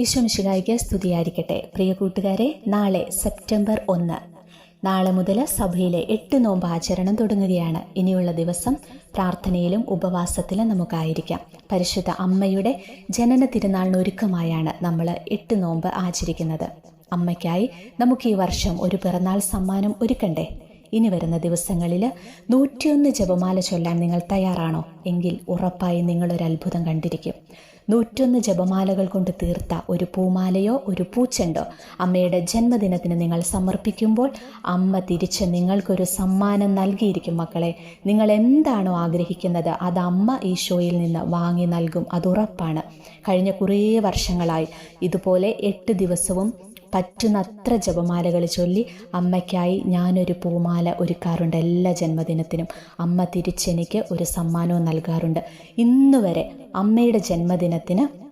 ഈശ്വമിശികായിക്ക് സ്തുതിയായിരിക്കട്ടെ. പ്രിയ കൂട്ടുകാരെ നാളെ സെപ്റ്റംബർ ഒന്ന്. നാളെ മുതൽ സഭയിലെ എട്ട് നോമ്പ് ആചരണം തുടങ്ങുകയാണ്. ഇനിയുള്ള ദിവസം പ്രാർത്ഥനയിലും ഉപവാസത്തിലും നമുക്കായിരിക്കാം. പരിശുദ്ധ അമ്മയുടെ ജനന തിരുനാളിന് ഒരുക്കമായാണ് നമ്മൾ എട്ട് നോമ്പ് ആചരിക്കുന്നത്. അമ്മയ്ക്കായി നമുക്ക് ഈ വർഷം ഒരു പിറന്നാൾ സമ്മാനം ഒരുക്കണ്ടേ? ഇനി വരുന്ന ദിവസങ്ങളിൽ നൂറ്റിയൊന്ന് ജപമാല ചൊല്ലാൻ നിങ്ങൾ തയ്യാറാണോ? എങ്കിൽ ഉറപ്പായി നിങ്ങളൊരു അത്ഭുതം കണ്ടിരിക്കും. നൂറ്റൊന്ന് ജപമാലകൾ കൊണ്ട് തീർത്ത ഒരു പൂമാലയോ ഒരു പൂച്ചെണ്ടോ? അമ്മയുടെ ജന്മദിനത്തിന് നിങ്ങൾ സമർപ്പിക്കുമ്പോൾ അമ്മ തിരിച്ച് നിങ്ങൾക്കൊരു സമ്മാനം നൽകിയിരിക്കും മക്കളെ. നിങ്ങൾ എന്താണോ ആഗ്രഹിക്കുന്നത് അത് അമ്മ ഈ ഷോയിൽ നിന്ന് വാങ്ങി നൽകും. അതുറപ്പാണ് കഴിഞ്ഞ കുറേ വർഷങ്ങളായി. ഇതുപോലെ എട്ട് ദിവസവും പറ്റുന്നത്ര ജപമാലകൾ ചൊല്ലി അമ്മയ്ക്കായി ഞാനൊരു പൂമാല ഒരുക്കാറുണ്ട് എല്ലാ ജന്മദിനത്തിനും. അമ്മ തിരിച്ചെനിക്ക് ഒരു സമ്മാനവും നൽകാറുണ്ട്. ഇന്നുവരെ അമ്മയുടെ ജന്മദിനത്തിന്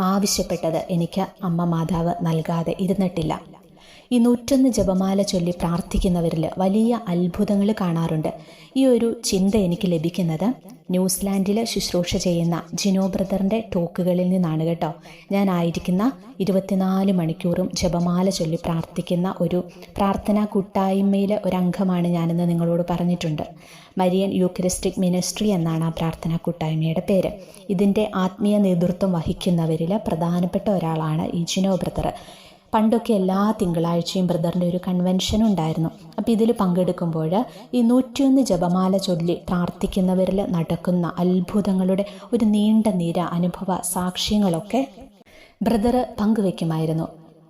ആവശ്യപ്പെട്ടത് എനിക്ക് അമ്മ മാതാവ് നൽകാതെ ഇരുന്നിട്ടില്ല. ഈ നൂറ്റൊന്ന് ജപമാല ചൊല്ലി പ്രാർത്ഥിക്കുന്നവരിൽ വലിയ അത്ഭുതങ്ങൾ കാണാറുണ്ട്. ഈ ഒരു ചിന്ത എനിക്ക് ലഭിക്കുന്നത് ന്യൂസിലാൻഡിൽ ശുശ്രൂഷ ചെയ്യുന്ന ജിനോ ബ്രദറിന്റെ ടോക്കുകളിൽ നിന്നാണ് കേട്ടോ. ഞാൻ ആയിരിക്കുന്ന ഇരുപത്തിനാല് മണിക്കൂറും ജപമാല ചൊല്ലി പ്രാർത്ഥിക്കുന്ന ഒരു പ്രാർത്ഥനാ കൂട്ടായ്മയിലെ ഒരംഗമാണ് ഞാനെന്ന് നിങ്ങളോട് പറഞ്ഞിട്ടുണ്ട്. മരിയൻ യൂക്രിസ്റ്റിക് മിനിസ്ട്രി എന്നാണ് ആ പ്രാർത്ഥനാ കൂട്ടായ്മയുടെ പേര്. ഇതിന്റെ ആത്മീയ നേതൃത്വം വഹിക്കുന്നവരിൽ പ്രധാനപ്പെട്ട ഒരാളാണ് ഈ ജിനോ ബ്രദർ പണ്ടൊക്കെ എല്ലാ തിങ്കളാഴ്ചയും ബ്രദറിന്റെ ഒരു കൺവെൻഷൻ ഉണ്ടായിരുന്നു. അപ്പോൾ ഇതിൽ പങ്കെടുക്കുമ്പോൾ ഈ നൂറ്റിയൊന്ന് ജപമാല ചൊല്ലി പ്രാർത്ഥിക്കുന്നവരിൽ നടക്കുന്ന അത്ഭുതങ്ങളുടെ ഒരു നീണ്ട നിര അനുഭവ സാക്ഷ്യങ്ങളൊക്കെ ബ്രദർ പങ്കുവെക്കുമായിരുന്നു.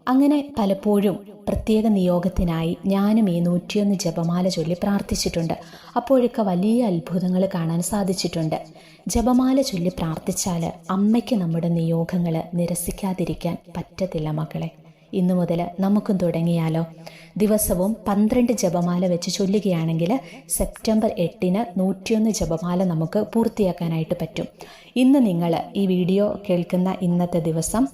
അങ്ങനെ പലപ്പോഴും പ്രത്യേക നിയോഗത്തിനായി ഞാനും ഈ നൂറ്റിയൊന്ന് ജപമാല ചൊല്ലി പ്രാർത്ഥിച്ചിട്ടുണ്ട്. അപ്പോഴൊക്കെ വലിയ അത്ഭുതങ്ങൾ കാണാൻ സാധിച്ചിട്ടുണ്ട്. ജപമാല ചൊല്ലി പ്രാർത്ഥിച്ചാൽ അമ്മയ്ക്ക് നമ്മുടെ നിയോഗങ്ങൾ നിരസിക്കാതിരിക്കാൻ പറ്റത്തില്ല മക്കളെ. ഇന്നു മുതൽ നമുക്കും തുടങ്ങിയാലോ. ദിവസവും പന്ത്രണ്ട് ജപമാല വെച്ച് ചൊല്ലുകയാണെങ്കിൽ സെപ്റ്റംബർ എട്ടിന് നൂറ്റിയൊന്ന് ജപമാല നമുക്ക് പൂർത്തിയാക്കാനായിട്ട് പറ്റും. ഇന്ന് നിങ്ങൾ ഈ വീഡിയോ കേൾക്കുന്ന ഇന്നത്തെ ദിവസം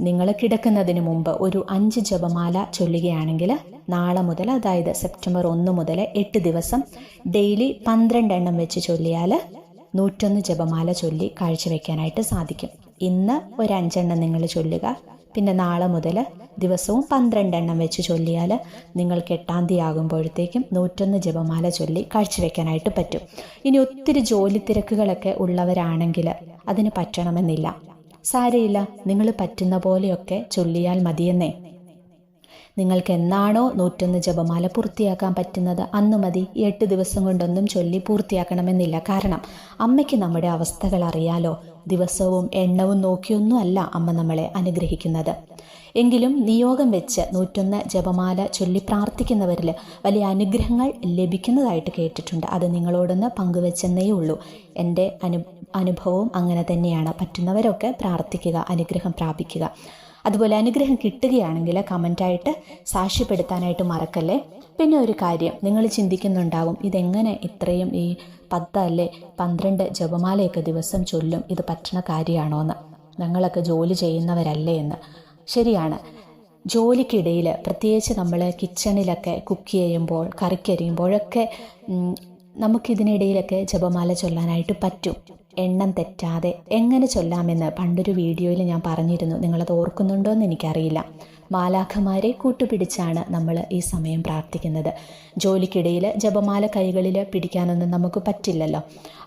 നിങ്ങൾ കിടക്കുന്നതിന് മുമ്പ് ഒരു അഞ്ച് ജപമാല ചൊല്ലുകയാണെങ്കിൽ നാളെ മുതൽ അതായത് സെപ്റ്റംബർ ഒന്ന് മുതൽ എട്ട് ദിവസം ഡെയിലി പന്ത്രണ്ട് എണ്ണം വെച്ച് ചൊല്ലിയാൽ നൂറ്റൊന്ന് ജപമാല ചൊല്ലി കാഴ്ചവെക്കാനായിട്ട് സാധിക്കും. ഇന്ന് ഒരു അഞ്ചെണ്ണം നിങ്ങൾ ചൊല്ലുക. പിന്നെ നാളെ മുതൽ ദിവസവും പന്ത്രണ്ടെണ്ണം വെച്ച് ചൊല്ലിയാൽ നിങ്ങൾക്ക് എട്ടാം തീയതി ആകുമ്പോഴത്തേക്കും നൂറ്റൊന്ന് ജപമാല ചൊല്ലി കാഴ്ചവെക്കാനായിട്ട് പറ്റും. ഇനി ഒത്തിരി ജോലി തിരക്കുകളൊക്കെ ഉള്ളവരാണെങ്കിൽ അതിന് പറ്റണമെന്നില്ല. സാരയില്ല നിങ്ങൾ പറ്റുന്ന പോലെയൊക്കെ ചൊല്ലിയാൽ മതിയെന്നേ. നിങ്ങൾക്ക് എന്നാണോ നൂറ്റൊന്ന് ജപമാല പൂർത്തിയാക്കാൻ പറ്റുന്നത്? അന്ന് മതി. എട്ട് ദിവസം കൊണ്ടൊന്നും ചൊല്ലി പൂർത്തിയാക്കണമെന്നില്ല. കാരണം അമ്മയ്ക്ക് നമ്മുടെ അവസ്ഥകൾ അറിയാലോ. ദിവസവും എണ്ണവും നോക്കിയൊന്നുമല്ല അമ്മ നമ്മളെ അനുഗ്രഹിക്കുന്നത്. എങ്കിലും നിയോഗം വെച്ച് നൂറ്റൊന്ന് ജപമാല ചൊല്ലി പ്രാർത്ഥിക്കുന്നവരിൽ വലിയ അനുഗ്രഹങ്ങൾ ലഭിക്കുന്നതായിട്ട് കേട്ടിട്ടുണ്ട്. അത് നിങ്ങളോടൊന്ന് പങ്കുവെച്ചെന്നേ ഉള്ളൂ. എന്റെ അനു അനുഭവവും അങ്ങനെ തന്നെയാണ്. പറ്റുന്നവരൊക്കെ പ്രാർത്ഥിക്കുക അനുഗ്രഹം പ്രാപിക്കുക. അതുപോലെ അനുഗ്രഹം കിട്ടുകയാണെങ്കിൽ കമന്റായിട്ട് സാക്ഷ്യപ്പെടുത്താനായിട്ട് മറക്കല്ലേ? പിന്നെ ഒരു കാര്യം നിങ്ങൾ ചിന്തിക്കുന്നുണ്ടാവും ഇതെങ്ങനെ ഇത്രയും ഈ പത്ത് അല്ലേ പന്ത്രണ്ട് ജപമാലയൊക്കെ ദിവസം ചൊല്ലും ഇത് പറ്റണ കാര്യമാണോ എന്ന് ഞങ്ങളൊക്കെ ജോലി ചെയ്യുന്നവരല്ലേ എന്ന്. ശരിയാണ്. ജോലിക്കിടയിൽ പ്രത്യേകിച്ച് നമ്മൾ കിച്ചണിലൊക്കെ കുക്ക് ചെയ്യുമ്പോൾ കറിക്കരിയുമ്പോഴൊക്കെ നമുക്കിതിനിടയിലൊക്കെ ജപമാല ചൊല്ലാനായിട്ട് പറ്റും. എണ്ണം തെറ്റാതെ എങ്ങനെ ചൊല്ലാമെന്ന് പണ്ടൊരു വീഡിയോയിൽ ഞാൻ പറഞ്ഞിരുന്നു. നിങ്ങളത് ഓർക്കുന്നുണ്ടോ എന്ന് എനിക്കറിയില്ല. മാലാഖമാരെ കൂട്ടുപിടിച്ചാണ് നമ്മൾ ഈ സമയം പ്രാർത്ഥിക്കുന്നത്. ജോലിക്കിടയിൽ ജപമാല കൈകളിൽ പിടിക്കാനൊന്നും നമുക്ക് പറ്റില്ലല്ലോ.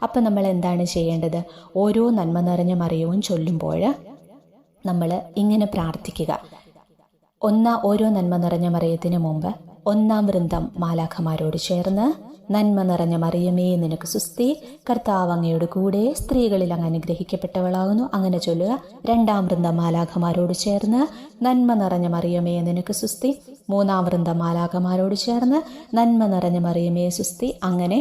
അപ്പം നമ്മൾ എന്താണ് ചെയ്യേണ്ടത്? ഓരോ നന്മ നിറഞ്ഞ മറിയവും ചൊല്ലുമ്പോൾ നമ്മൾ ഇങ്ങനെ പ്രാർത്ഥിക്കുക. ഒന്ന ഓരോ നന്മ നിറഞ്ഞ മറിയത്തിന് മുമ്പ് ഒന്നാം വൃന്ദം മാലാഖമാരോട് ചേർന്ന് നന്മ നിറഞ്ഞ മറിയമേ നിനക്ക് സുസ്തി കർത്താവ് അങ്ങയുടെ കൂടെ സ്ത്രീകളിൽ അങ്ങ് അനുഗ്രഹിക്കപ്പെട്ടവളാകുന്നു. അങ്ങനെ ചൊല്ലുക. രണ്ടാം വൃന്ദം മാലാഖമാരോട് ചേർന്ന് നന്മ നിറഞ്ഞ മറിയമേ നിനക്ക് സുസ്തി മൂന്നാം വൃന്ദം മാലാഖമാരോട് ചേർന്ന് നന്മ നിറഞ്ഞ മറിയമേ സുസ്തി അങ്ങനെ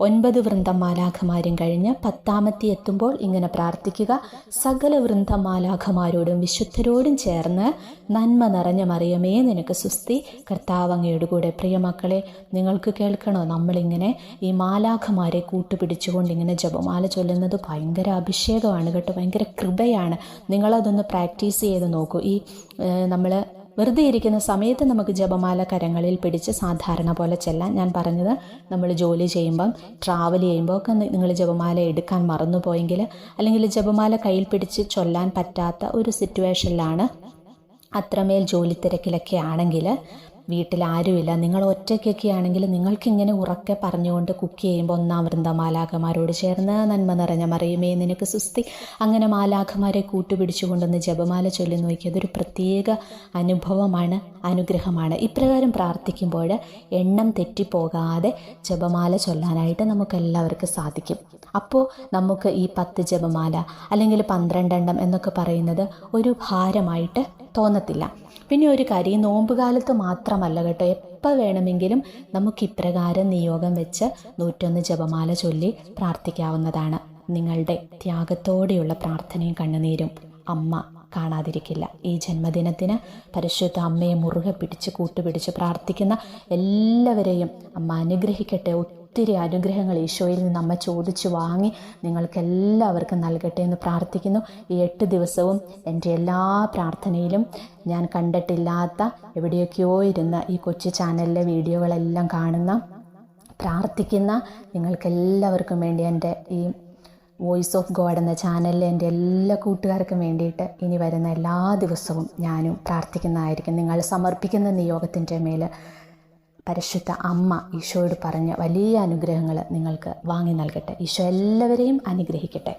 ഒൻപത് വൃന്ദം മാലാഖമാരും കഴിഞ്ഞ് പത്താമത്തെ എത്തുമ്പോൾ ഇങ്ങനെ പ്രാർത്ഥിക്കുക. സകല വൃന്ദം വിശുദ്ധരോടും ചേർന്ന് നന്മ നിറഞ്ഞ മറിയമേ നിനക്ക് സുസ്തി കർത്താവ് അങ്ങയുടെ കൂടെ പ്രിയമക്കളെ നിങ്ങൾക്ക് കേൾക്കണോ? നമ്മളിങ്ങനെ ഈ മാലാഖമാരെ കൂട്ടുപിടിച്ചുകൊണ്ട് ഇങ്ങനെ ജപമാല ചൊല്ലുന്നത് ഭയങ്കര അഭിഷേകമാണ് കേട്ടോ ഭയങ്കര കൃപയാണ്. നിങ്ങളതൊന്ന് പ്രാക്ടീസ് ചെയ്ത് നോക്കൂ. ഈ നമ്മൾ വെറുതെ ഇരിക്കുന്ന സമയത്ത് നമുക്ക് ജപമാല കരങ്ങളിൽ പിടിച്ച് സാധാരണ പോലെ ചെല്ലാൻ ഞാൻ പറഞ്ഞത് നമ്മൾ ജോലി ചെയ്യുമ്പം ട്രാവൽ ചെയ്യുമ്പോൾ ഒക്കെ നിങ്ങൾ ജപമാല എടുക്കാൻ മറന്നുപോയെങ്കിൽ അല്ലെങ്കിൽ ജപമാല കയ്യിൽ പിടിച്ച് ചൊല്ലാൻ പറ്റാത്ത ഒരു സിറ്റുവേഷനിലാണ് അത്രമേൽ ജോലി തിരക്കിലൊക്കെ ആണെങ്കിൽ വീട്ടിൽ ആരുമില്ല. നിങ്ങൾ ഒറ്റയ്ക്കൊക്കെ ആണെങ്കിൽ നിങ്ങൾക്കിങ്ങനെ ഉറക്കെ പറഞ്ഞുകൊണ്ട് കുക്ക് ചെയ്യുമ്പോൾ ഒന്നാം വൃന്ദ മാലാഖമാരോട് ചേർന്ന് നന്മ നിറഞ്ഞ മറിയുമേ നിനക്ക് സുസ്തി അങ്ങനെ മാലാഖമാരെ കൂട്ടുപിടിച്ചുകൊണ്ടൊന്ന് ജപമാല ചൊല്ലി നോക്കി അതൊരു പ്രത്യേക അനുഭവമാണ് അനുഗ്രഹമാണ്. ഇപ്രകാരം പ്രാർത്ഥിക്കുമ്പോൾ എണ്ണം തെറ്റിപ്പോകാതെ ജപമാല ചൊല്ലാനായിട്ട് നമുക്കെല്ലാവർക്കും സാധിക്കും. അപ്പോൾ നമുക്ക് ഈ പത്ത് ജപമാല അല്ലെങ്കിൽ പന്ത്രണ്ടെണ്ണം എന്നൊക്കെ പറയുന്നത് ഒരു ഭാരമായിട്ട് തോന്നത്തില്ല. പിന്നെ ഒരു കാര്യം നോമ്പുകാലത്ത് മാത്രമല്ല കേട്ടോ എപ്പോൾ വേണമെങ്കിലും നമുക്ക് ഇപ്രകാരം നിയോഗം വെച്ച് നൂറ്റൊന്ന് ജപമാല ചൊല്ലി പ്രാർത്ഥിക്കാവുന്നതാണ്. നിങ്ങളുടെ ത്യാഗത്തോടെയുള്ള പ്രാർത്ഥനയും കണ്ണുനീരും അമ്മ കാണാതിരിക്കില്ല. ഈ ജന്മദിനത്തിന് പരിശുദ്ധ അമ്മയെ മുറുകെ പിടിച്ച് കൂട്ടുപിടിച്ച് പ്രാർത്ഥിക്കുന്ന എല്ലാവരെയും അമ്മ അനുഗ്രഹിക്കട്ടെ. ഒത്തിരി അനുഗ്രഹങ്ങൾ ഈശോയിൽ നിന്ന് അമ്മ ചോദിച്ചു വാങ്ങി നിങ്ങൾക്ക് എല്ലാവർക്കും നൽകട്ടെ എന്ന് പ്രാർത്ഥിക്കുന്നു. ഈ എട്ട് ദിവസവും എന്റെ എല്ലാ പ്രാർത്ഥനയിലും ഞാൻ കണ്ടിട്ടില്ലാത്ത എവിടെയൊക്കെയോ ഇരുന്ന ഈ കൊച്ചു ചാനലിലെ വീഡിയോകളെല്ലാം കാണുന്ന പ്രാർത്ഥിക്കുന്ന നിങ്ങൾക്കെല്ലാവർക്കും വേണ്ടി എന്റെ ഈ വോയിസ് ഓഫ് ഗോഡ് എന്ന ചാനലിലെ എന്റെ എല്ലാ കൂട്ടുകാർക്കും വേണ്ടിയിട്ട് ഇനി വരുന്ന എല്ലാ ദിവസവും ഞാനും പ്രാർത്ഥിക്കുന്നതായിരിക്കും. നിങ്ങൾ സമർപ്പിക്കുന്ന നിയോഗത്തിന്റെ മേൽ പരിശുദ്ധ അമ്മ ഈശോയോട് പറഞ്ഞ വലിയ അനുഗ്രഹങ്ങൾ നിങ്ങൾക്ക് വാങ്ങി നൽകട്ടെ. ഈശോ എല്ലാവരെയും അനുഗ്രഹിക്കട്ടെ.